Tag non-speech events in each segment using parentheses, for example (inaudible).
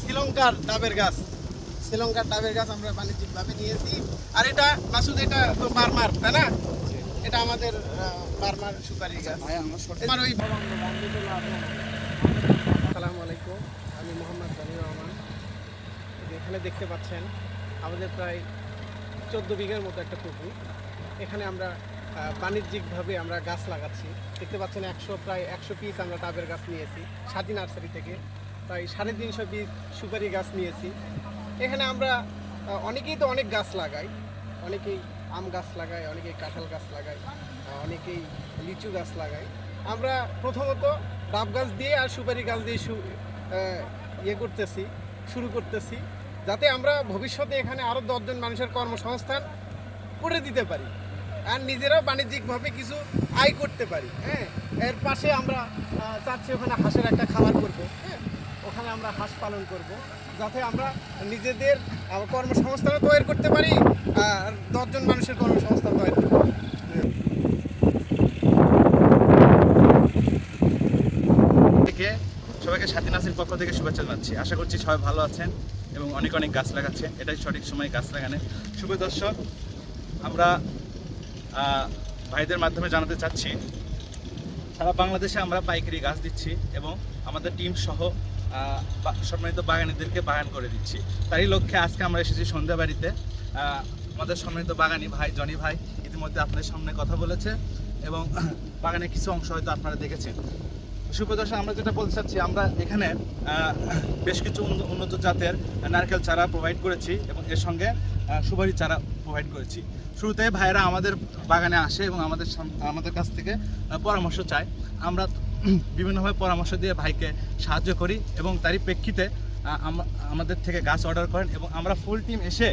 শ্রীলঙ্কার ডাবের গাছ। শ্রীলঙ্কার ডাবের গাছ আমরা বাণিজ্যিকভাবে নিয়েছি। আর এটা মাসুদ এটা তো বার্মার তাই না? এটা আমাদের বার্মার সুপারি গাছ। আমার ওই আসসালামু আলাইকুম। আমি মোহাম্মদ জানি রহমান। এখানে দেখতে পাচ্ছেন আমাদের প্রায় চোদ্দ বিঘার মতো একটা পুকুর। এখানে আমরা বাণিজ্যিকভাবে আমরা গাছ লাগাচ্ছি। দেখতে পাচ্ছেন একশো প্রায় একশো পিস আমরা টাবের গাছ নিয়েছি, স্বাধীন নার্সারি থেকে। প্রায় সাড়ে তিনশো পিস সুপারি গাছ নিয়েছি। এখানে আমরা অনেকেই তো অনেক গাছ লাগাই। অনেকেই আম গাছ লাগাই অনেকেই কাঁঠাল গাছ লাগাই অনেকেই লিচু গাছ লাগাই আমরা প্রথমত ডাব গাছ দিয়ে আর সুপারি গাছ দিয়ে ইয়ে করতেছি, শুরু করতেছি, যাতে আমরা ভবিষ্যতে এখানে আরও দশজন মানুষের কর্মসংস্থান করে দিতে পারি। আর নিজেরাও বাণিজ্যিকভাবে কিছু আয় করতে পারি হ্যাঁ? এর পাশে আমরা চাচ্ছি ওখানে হাঁসের একটা খামার করব হ্যাঁ? ওখানে আমরা হাঁস পালন করব, যাতে আমরা নিজেদের কর্মসংস্থানও তৈরি করতে পারি, আর দশজন মানুষের কর্মসংস্থান তৈরি করতে পারি। সবাইকে স্বাধীন আসির পক্ষ থেকে শুভেচ্ছা জানাচ্ছি। আশা করছি সবাই ভালো আছেন এবং অনেক অনেক গাছ লাগাচ্ছেন এটাই সঠিক সময় গাছ লাগানো শুভ দর্শক, আমরা ভাইদের মাধ্যমে জানাতে চাচ্ছি, সারা বাংলাদেশে আমরা পাইকারি গাছ দিচ্ছি এবং আমাদের টিম সহ সম্মানিত বাগানীদেরকে বাগান করে দিচ্ছি। তারই লক্ষ্যে আজকে আমরা এসেছি সন্ধ্যাবাড়িতে আমাদের সম্মানিত বাগানি ভাই, জনি ভাই, ইতিমধ্যে আপনাদের সামনে কথা বলেছে এবং (clears throat) বাগানের কিছু অংশ হয়তো আপনারা দেখেছেন। সুপ্রদর্শন, আমরা যেটা বলতে চাচ্ছি, আমরা এখানে বেশ কিছু উন্নত জাতের নারকেল চারা প্রোভাইড করেছি এবং এর সঙ্গে সুপারি চারা প্রোভাইড করেছি। শুরুতে ভাইরা আমাদের বাগানে আসে এবং আমাদের আমাদের কাছ থেকে পরামর্শ চায়। আমরা (clears throat) বিভিন্নভাবে পরামর্শ দিয়ে ভাইকে সাহায্য করি এবং তারই প্রেক্ষিতে আমাদের থেকে গাছ অর্ডার করেন এবং আমরা ফুল টিম এসে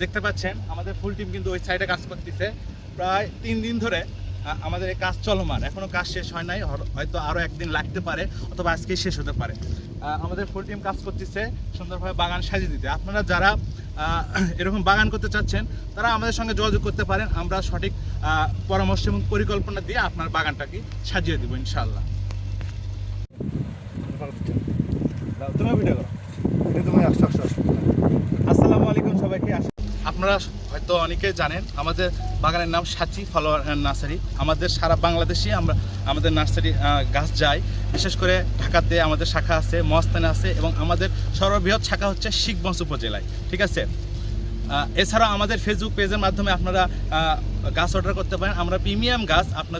দেখতে পাচ্ছেন, আমাদের ফুল টিম কিন্তু ওই সাইডে কাজ করতেছে। প্রায় তিন দিন ধরে আমাদের এই কাজ চলমান। এখনও কাজ শেষ হয় নাই হয়তো আরও একদিন লাগতে পারে অথবা আজকেই শেষ হতে পারে। আমাদের ফুল টিম কাজ করতেছে সুন্দরভাবে বাগান সাজিয়ে দিতে। আপনারা যারা এরকম বাগান করতে চাচ্ছেন তারা আমাদের সঙ্গে যোগাযোগ করতে পারেন। আমরা সঠিক আহ, পরামর্শ এবং পরিকল্পনা দিয়ে আপনার বাগানটাকে সাজিয়ে দেবো ইনশাআল্লাহ। তুমি ভিডিও করো। আসসালামু আলাইকুম সবাইকে। আপনারা অনেকে জানেন, আমাদের বাগানের নাম সাচি ফলোয়ার নার্সারি। আমাদের সারা বাংলাদেশে আমরা, আমাদের নার্সারি গাছ যায়। বিশেষ করে ঢাকাতে আমাদের শাখা আছে, মহাস্থানে আছে এবং আমাদের সর্ববৃহৎ শাখা হচ্ছে শিখগঞ্জ উপজেলায়। ঠিক আছে? এছাড়া আমাদের ফেসবুক পেজের মাধ্যমে আপনারা গাছ অর্ডার করতে পারেন। আমরা প্রিমিয়াম গাছ আপনাদের